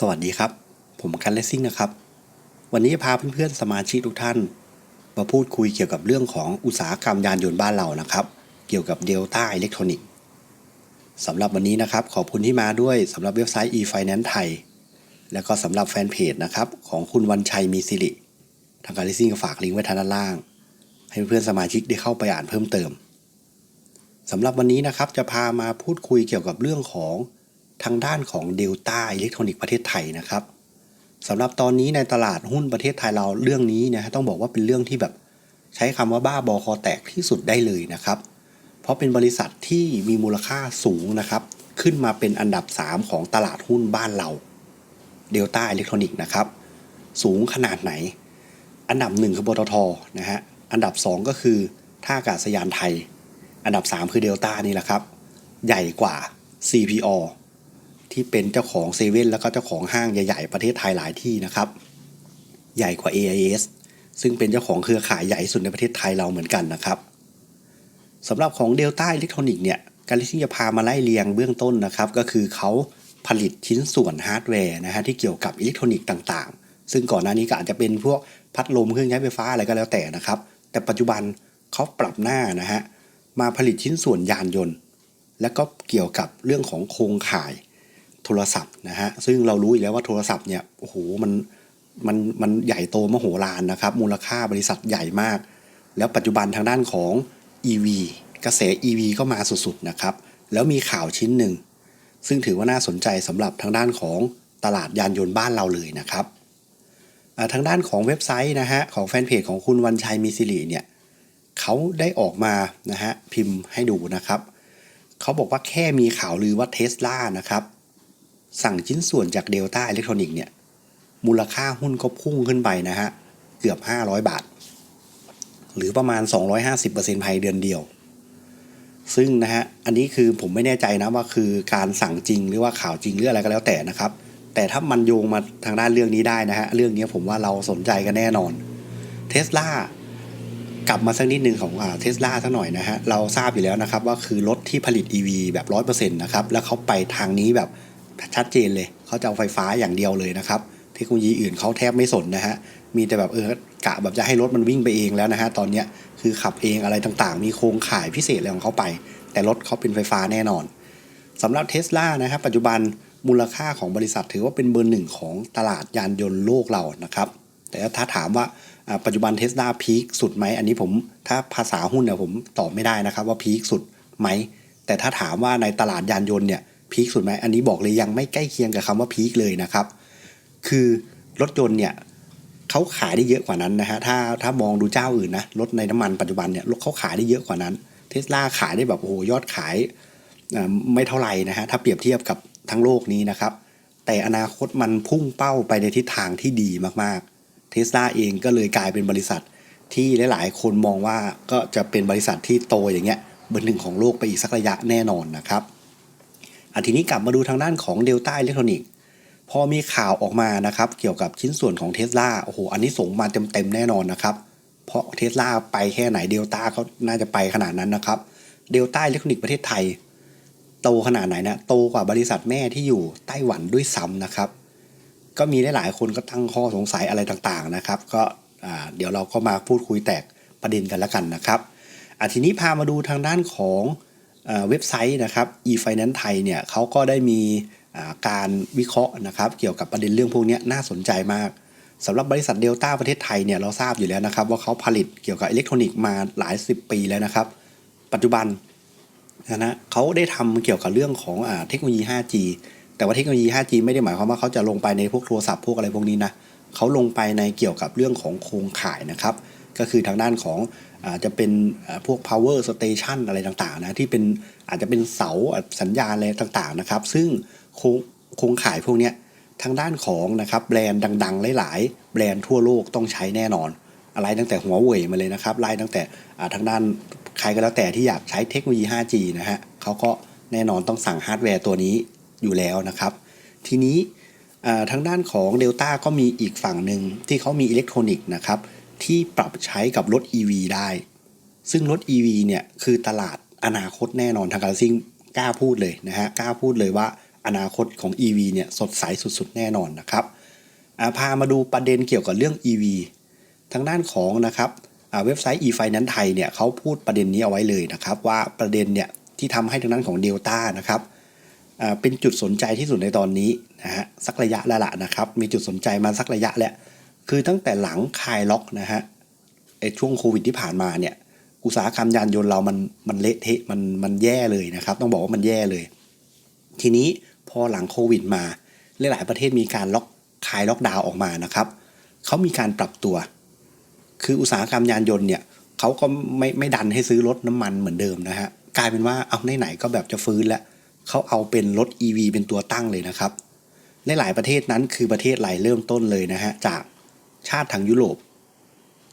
สวัสดีครับ ผมกันเลสซิ่งนะครับ วันนี้จะพาเพื่อนๆสมาชิกทุกท่าน มาพูดคุยเกี่ยวกับเรื่องของอุตสาหกรรมยานยนต์บ้านเรานะครับ เกี่ยวกับเดลต้าอิเล็กทรอนิกส์สำหรับวันนี้นะครับ ขอบคุณที่มาด้วยสำหรับเว็บไซต์ e-finance ไทย แล้วก็สำหรับแฟนเพจนะครับ ของคุณวันชัยมีสิริ ทางการเลสซิ่งก็ฝากลิงก์ไว้ทางด้านล่าง ให้เพื่อนสมาชิกได้เข้าไปอ่านเพิ่มเติมสำหรับวันนี้นะครับจะพามาพูดคุยเกี่ยวกับเรื่องของ ทางด้านของเดลต้าอิเล็กทรอนิกส์ประเทศไทยนะครับสำหรับตอนนี้ในตลาดหุ้นประเทศไทยเราเรื่องนี้นะฮะต้องบอกว่าเป็นเรื่องที่แบบใช้คำว่าบ้าบอคอแตกที่สุดได้เลยนะครับ เพราะเป็นบริษัทที่มีมูลค่าสูงนะครับ ขึ้นมาเป็นอันดับ 3 ของตลาดหุ้นบ้านเราเดลต้าอิเล็กทรอนิกส์นะครับสูงขนาดไหน อันดับ 1 คือปตทนะฮะอันดับ 2 ก็คือท่าอากาศยานไทย อันดับ 3 คือเดลต้านี่แหละครับ ใหญ่กว่า CPO ที่เป็นเจ้าของเซเว่นแล้วก็เจ้าของห้างใหญ่ ๆ ประเทศไทยหลายที่นะครับ ใหญ่กว่า AIS ซึ่งเป็นเจ้าของเครือข่ายใหญ่สุดในประเทศไทยเราเหมือนกันนะครับสำหรับของ Delta Electronic เนี่ยการที่จะพามาไล่เรียงเบื้องต้นนะครับ ก็คือเขาผลิตชิ้นส่วนฮาร์ดแวร์นะฮะที่เกี่ยวกับอิเล็กทรอนิกส์ต่างๆ ซึ่งก่อนหน้านี้ก็อาจจะเป็นพวกพัดลมเครื่องใช้ไฟฟ้าอะไรก็แล้วแต่นะครับ แต่ปัจจุบันเขาปรับหน้านะฮะมาผลิตชิ้นส่วนยานยนต์ แล้วก็เกี่ยวกับเรื่องของโครงข่าย โทรศัพท์นะฮะซึ่งเรารู้อยู่แล้วว่าโทรศัพท์เนี่ยโอ้โหมันมันมันใหญ่โตมโหฬารนะครับ มูลค่าบริษัทใหญ่มาก แล้วปัจจุบันทางด้านของ EV กระแส EV ก็มาสุดๆนะครับ แล้วมีข่าวชิ้นหนึ่ง ซึ่งถือว่าน่าสนใจสำหรับทางด้านของตลาดยานยนต์บ้านเราเลยนะครับทางด้านของเว็บไซต์นะฮะของแฟนเพจของคุณวันชัยมีสิริเนี่ยเขาได้ออกมานะฮะพิมพ์ให้ดูนะครับ เขาบอกว่าแค่มีข่าวลือว่าเทสลานะครับ สั่งชิ้นส่วนจากเดลต้าอิเล็กทรอนิกส์เนี่ย มูลค่าหุ้นก็พุ่งขึ้นไปนะฮะ เกือบ 500 บาท หรือประมาณ 250%ภายเดือนเดียว ซึ่งนะฮะ อันนี้คือผมไม่แน่ใจนะว่าคือการสั่งจริงหรือว่าข่าวจริงหรืออะไรก็แล้วแต่นะครับ แต่ถ้ามันโยงมาทางด้านเรื่องนี้ได้นะฮะ เรื่องนี้ผมว่าเราสนใจกันแน่นอนเทสลากลับมาสักนิดหนึ่งของเทสลาสักหน่อยนะฮะ เราทราบอยู่แล้วนะครับว่าคือรถที่ผลิต EV แบบ 100%นะครับ แล้วเขาไปทางนี้แบบ ชัดเจนเลยเขาจะเอาไฟฟ้าอย่างเดียวเลยนะครับ เทคโนโลยีอื่นเขาแทบไม่สนนะฮะมีแต่แบบเออกะแบบจะให้รถมันวิ่งไปเองแล้วนะฮะตอนเนี้ยคือขับเองอะไรต่างๆ มีโครงข่ายพิเศษอะไรของเขาไป แต่รถเขาเป็นไฟฟ้าแน่นอนสำหรับเทสลานะครับปัจจุบันมูลค่าของบริษัทถือว่าเป็นเบอร์หนึ่งของตลาดยานยนต์โลกเรานะครับ แต่ถ้าถามว่าอ่าปัจจุบันเทสลาพีคสุดไหมอันนี้ผมถ้าภาษาหุ้นเนี่ยผมตอบไม่ได้นะครับว่าพีคสุดไหมแต่ถ้าถามว่าในตลาดยานยนต์เนี่ย พีคสุดไหมอันนี้บอกเลยยังไม่ใกล้เคียงกับคำว่าพีคเลยนะครับ คือรถยนต์เนี่ยเขาขายได้เยอะกว่านั้นนะฮะถ้าถ้ามองดูเจ้าอื่นนะรถในน้ำมันปัจจุบันเนี่ยเขาขายได้เยอะกว่านั้นเทสลาขายได้แบบโอ้โหยอดขายไม่เท่าไหร่นะฮะถ้าเปรียบเทียบกับทั้งโลกนี้นะครับ แต่อนาคตมันพุ่งเป้าไปในทิศทางที่ดีมากๆเทสลาเองก็เลยกลายเป็นบริษัทที่หลายๆ คนมองว่าก็จะเป็นบริษัทที่โตอย่างเงี้ยเบอร์หนึ่งของโลกไปอีกสักระยะแน่นอนนะครับ อันทีนี้กลับมาดูทางด้านของ Delta Electronic พอมีข่าวออกมานะครับ เกี่ยวกับชิ้นส่วนของเท s l a โอ้โห อันนี้ส่งมาเต็มๆแน่นอนนะครับ เพราะเท s l a ไปแค่ไหนเดลต้าเขาน่าจะไปขนาดนั้นนะครับ เดลต้าอิเล็กทรอนิกส์ประเทศไทย โตขนาดไหนนะโตกว่าบริษัทแม่ที่อยู่ไต้หวันด้วยซ้ำนะครับ ก็มีหลายๆคนก็ตั้งข้อสงสัยอะไรต่างๆนะครับ ก็เดี๋ยวเราก็มาพูดคุยแตกประเด็นกันแล้วกันนะครับอะทีนี้พามาดูทางด้านของ เว็บไซต์นะครับ e-finance ไทยเนี่ยเขาก็ได้มีการวิเคราะห์นะครับ เกี่ยวกับประเด็นเรื่องพวกนี้น่าสนใจมากสำหรับบริษัทเดลต้าประเทศไทยเนี่ยเราทราบอยู่แล้วนะครับ ว่าเขาผลิตเกี่ยวกับอิเล็กทรอนิกส์มาหลายสิบปีแล้วนะครับ ปัจจุบันนะฮะเขาได้ทำเกี่ยวกับเรื่องของอเทคโนโลยี 5G แต่ว่าเทคโนโลยี 5G ไม่ได้หมายความว่าเขาจะลงไปในพวกโทรศัพท์พวกอะไรพวกนี้นะเขาลงไปในเกี่ยวกับเรื่องของโครงข่ายนะครับ ก็คือทางด้านของอาจะเป็นพวก power station อะไรต่างๆนะที่เป็นอาจจะเป็นเสาสัญญาณอะไรต่างๆนะครับ ซึ่งโครงโคงข่ายพวกนี้ทางด้านของนะครับแบรนด์ดัง ๆ หลาย ๆ แบรนด์ทั่วโลกต้องใช้แน่นอน อะไรตั้งแต่หัวเว่ยมาเลยนะครับไล่ตั้งแต่ทางด้านใครก็แล้วแต่ที่อยากใช้เทคโนโลยี 5G นะฮะเขาก็แน่นอนต้องสั่งฮาร์ดแวร์ตัวนี้อยู่แล้วนะครับ ทีนี้ทางด้านของ Delta ก็มีอีกฝั่งหนึ่งที่เขามีอิเล็กทรอนิกส์นะครับ ที่ปรับใช้กับรถ EV ได้ ซึ่งรถ EV เนี่ยคือตลาดอนาคตแน่นอนทางการซิ่งกล้าพูดเลยนะฮะกล้าพูดเลยว่าอนาคตของ EV เนี่ยสดใสสุดๆ แน่นอนนะครับอ่าพามาดูประเด็นเกี่ยวกับเรื่อง EV ทางด้านของนะครับอ่าเว็บไซต์ e-finance ไทยเนี่ยเขาพูดประเด็นนี้เอาไว้เลยนะครับว่าประเด็นเนี่ยที่ทำให้ทางด้านของ Delta นะครับอ่าเป็นจุดสนใจที่สุดในตอนนี้นะฮะสักระยะแล้วล่ะนะครับ มีจุดสนใจมาสักระยะแล้ว คือตั้งแต่หลังคลายล็อกนะฮะไอช่วงโควิดที่ผ่านมาเนี่ย อุตสาหกรรมยานยนต์เรามันมันเละเทะมันมันแย่เลยนะครับ ต้องบอกว่ามันแย่เลย ทีนี้พอหลังโควิดมาหลายประเทศมีการล็อกคลายล็อกดาวน์ออกมานะครับเขามีการปรับตัว คืออุตสาหกรรมยานยนต์เนี่ยเขาก็ไม่ไม่ดันให้ซื้อรถน้ำมันเหมือนเดิมนะฮะกลายเป็นว่าเอาไหนๆก็แบบจะฟื้นแล้วเขาเอาเป็นรถ EV เป็นตัวตั้งเลยนะครับหลายๆประเทศนั้นคือประเทศไหลเริ่มต้นเลยนะฮะจาก ชาติทางยุโรป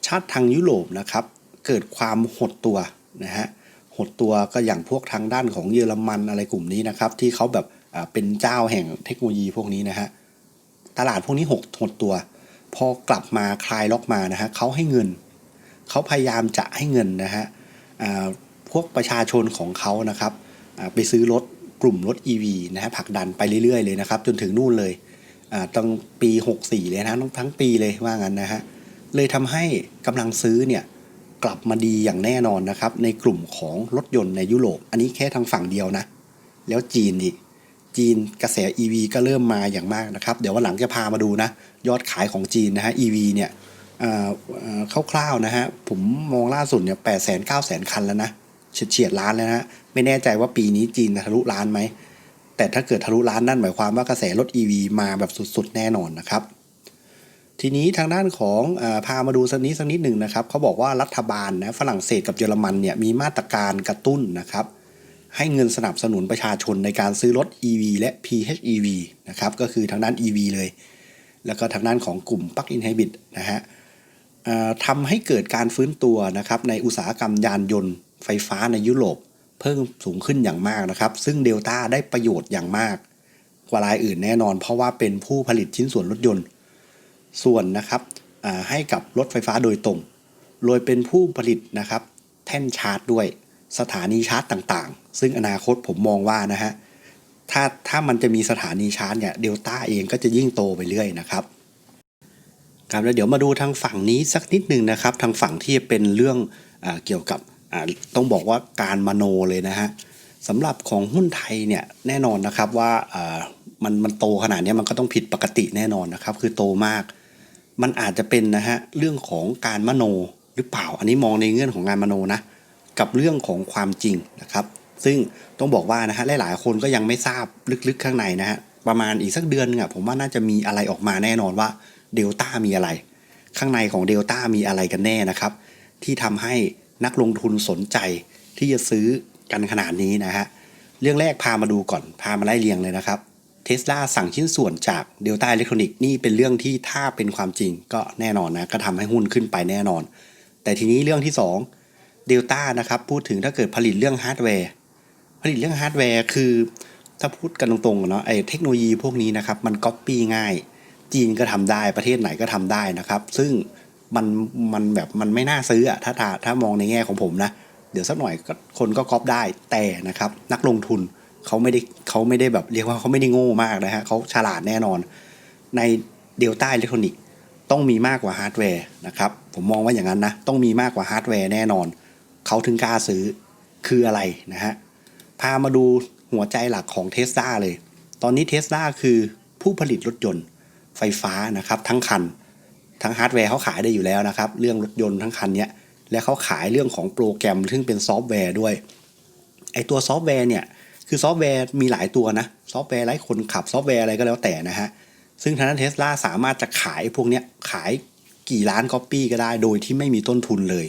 ชาติทางยุโรปนะครับ เกิดความหดตัวนะฮะหดตัวก็อย่างพวกทางด้านของเยอรมันอะไรกลุ่มนี้นะครับ ที่เขาแบบเป็นเจ้าแห่งเทคโนโลยีพวกนี้นะฮะตลาดพวกนี้หดหดตัว พอกลับมาคลายล็อกมานะฮะเขาให้เงินเขาพยายามจะให้เงินนะฮะพวกประชาชนของเขานะครับไปซื้อรถกลุ่มรถ EV นะฮะผลักดันไปเรื่อยๆเลยนะครับ จนถึงนู่นเลย ตั้งปี 64 เลยนะทั้งทั้งปีเลยว่างั้นนะฮะเลยทำให้กำลังซื้อเนี่ยกลับมาดีอย่างแน่นอนนะครับ ในกลุ่มของรถยนต์ในยุโรป อันนี้แค่ทางฝั่งเดียวนะ แล้วจีนอีกจีนกระแส EV ก็เริ่มมาอย่างมากนะครับ เดี๋ยววันหลังจะพามาดูนะ ยอดขายของจีนนะฮะ EV เนี่ยอ่อเอ่อคร่าวๆนะฮะ ผมมองล่าสุดเนี่ยแปดแสนเก้าแสนคันแล้วนะเฉียดล้านแล้วนะฮะไม่แน่ใจว่าปีนี้จีนทะลุล้านไหม แต่ถ้าเกิดทะลุล้านนั่นหมายความว่ากระแสรถ EV มาแบบสุดๆ แน่นอนนะครับ ทีนี้ทางด้านของอพามาดูสักนิดสักนิดหนึ่งนะครับเขาบอกว่ารัฐบาลนะฝรั่งเศสกับเยอรมันเนี่ยมีมาตรการกระตุ้นนะครับ ให้เงินสนับสนุนประชาชนในการซื้อรถ EV และ PHEV นะครับก็คือทางด้าน EV เลย แล้วก็ทางด้านของกลุ่ม Plug-in Hybrid นะฮะทำให้เกิดการฟื้นตัวนะครับในอุตสาหกรรมยานยนต์ไฟฟ้าในยุโรป เพิ่มสูงขึ้นอย่างมากนะครับ ซึ่งเดลต้าได้ประโยชน์อย่างมาก กว่ารายอื่นแน่นอน เพราะว่าเป็นผู้ผลิตชิ้นส่วนรถยนต์ ส่วนนะครับให้กับรถไฟฟ้าโดยตรง โดยเป็นผู้ผลิตนะครับ แท่นชาร์จด้วย สถานีชาร์จต่างๆ ซึ่งอนาคตผมมองว่านะฮะถ้าถ้ามันจะมีสถานีชาร์จเนี่ยเดลต้าเองก็จะยิ่งโตไปเรื่อยนะครับครับแล้วเดี๋ยวมาดูทางฝั่งนี้สักนิดหนึ่งนะครับ ทางฝั่งที่เป็นเรื่องอเกี่ยวกับ ต้องบอกว่าการมโนเลยนะฮะสำหรับของหุ้นไทยเนี่ยแน่นอนนะครับว่ามันมันโตขนาดนี้มันก็ต้องผิดปกติแน่นอนนะครับ คือโตมาก มันอาจจะเป็นนะฮะเรื่องของการมโนหรือเปล่า อันนี้มองในเงื่อนของงานมโนนะกับเรื่องของความจริงนะครับ ซึ่งต้องบอกว่านะฮะหลายๆ คนก็ยังไม่ทราบลึกๆข้างในนะฮะประมาณอีกสักเดือนนึงอะผมว่าน่าจะมีอะไรออกมาแน่นอนว่าเดลต้ามีอะไร ข้างในของเดลต้ามีอะไรกันแน่นะครับ ที่ทำให้ นักลงทุนสนใจที่จะซื้อกันขนาดนี้นะฮะ เรื่องแรกพามาดูก่อน พามาไล่เรียงเลยนะครับเทสลาสั่งชิ้นส่วนจากเดลต้าอิเล็กทรอนิกส์นี่เป็นเรื่องที่ถ้าเป็นความจริงก็แน่นอนนะ ก็ทำให้หุ้นขึ้นไปแน่นอน แต่ทีนี้เรื่องที่2เดลต้านะครับพูดถึงถ้าเกิดผลิตเรื่องฮาร์ดแวร์ผลิตเรื่องฮาร์ดแวร์คือถ้าพูดกันตรงๆเนาะไอ้เทคโนโลยีพวกนี้นะครับมันก๊อปปี้ง่าย จีนก็ทำได้ประเทศไหนก็ทำได้นะครับ ซึ่ง มันมันแบบมันไม่น่าซื้ออะถ้าถ้าถ้ามองในแง่ของผมนะ เดี๋ยวสักหน่อยก็คนก็ก๊อปได้แต่นะครับ นักลงทุนเขาไม่ได้เขาไม่ได้แบบเรียกว่าเขาไม่ได้โง่มากนะฮะเขาฉลาดแน่นอน ในเดลต้าอิเล็กทรอนิกส์ต้องมีมากกว่าฮาร์ดแวร์นะครับผมมองว่าอย่างนั้นนะต้องมีมากกว่าฮาร์ดแวร์แน่นอนเขาถึงกล้าซื้อคืออะไรนะฮะพามาดูหัวใจหลักของเทสลาเลย ตอนนี้เทสลาคือผู้ผลิตรถยนต์ไฟฟ้านะครับทั้งคัน ทั้งฮาร์ดแวร์เขาขายได้อยู่แล้วนะครับ เรื่องรถยนต์ทั้งคันเนี้ยและเขาขายเรื่องของโปรแกรมซึ่งเป็นซอฟต์แวร์ด้วยไอตัวซอฟต์แวร์เนี่ยคือซอฟต์แวร์มีหลายตัวนะซอฟต์แวร์ไร้คนขับซอฟต์แวร์อะไรก็แล้วแต่นะฮะซึ่งทางด้นเทสลาสามารถจะขายพวกเนี้ยขายกี่ล้านก๊อปปี้ก็ได้ โดยที่ไม่มีต้นทุนเลย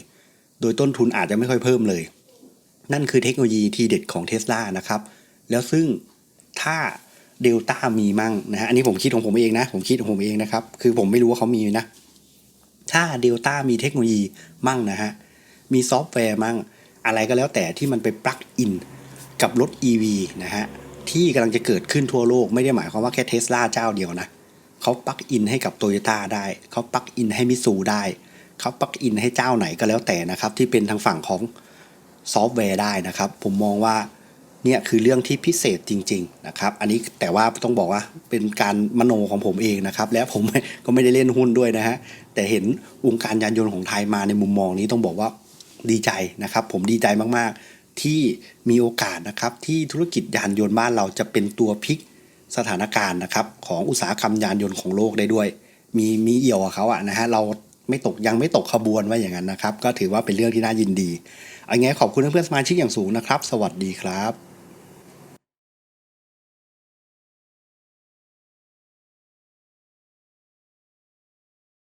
โดยต้นทุนอาจจะไม่ค่อยเพิ่มเลย นั่นคือเทคโนโลยีทีเด็ดของเทสลานะครับ แล้วซึ่งถ้าเดลต้ามีมั่งนะฮะอันนี้ผมคิดของผมเองนะ ผมคิดของผมเองนะครับ คือผมไม่รู้ว่าเขามีนะ ถ้าเดลต้ามีเทคโนโลยีมั่งนะฮะ มีซอฟต์แวร์มั่ง อะไรก็แล้วแต่ที่มันไปปลั๊กอินกับรถ EV นะฮะ ที่กำลังจะเกิดขึ้นทั่วโลกไม่ได้หมายความว่าแค่เทสลาเจ้าเดียวนะเขาปลั๊กอินให้กับโตโยต้าได้ เขาปลั๊กอินให้มิซูได้ เขาปลั๊กอินให้เจ้าไหนก็แล้วแต่นะครับ ที่เป็นทางฝั่งของซอฟต์แวร์ได้นะครับ ผมมองว่า เนี่ยคือเรื่องที่พิเศษจริง ๆ นะครับ อันนี้แต่ว่าต้องบอกว่าเป็นการมโนของผมเองนะครับ และผมก็ไม่ได้เล่นหุ้นด้วยนะฮะ แต่เห็นวงการยานยนต์ของไทยมาในมุมมองนี้ต้องบอกว่าดีใจนะครับ ผมดีใจมากๆที่มีโอกาสนะครับที่ธุรกิจยานยนต์บ้านเราจะเป็นตัวพลิกสถานการณ์นะครับของอุตสาหกรรมยานยนต์ของโลกได้ด้วย มีมีเอี่ยวเขาอะนะฮะเราไม่ตกยังไม่ตกขบวนว่าอย่างนั้นนะครับ ก็ถือว่าเป็นเรื่องที่น่ายินดีเอาไงขอบคุณเพื่อนสมาชิกอย่างสูงนะครับ สวัสดีครับ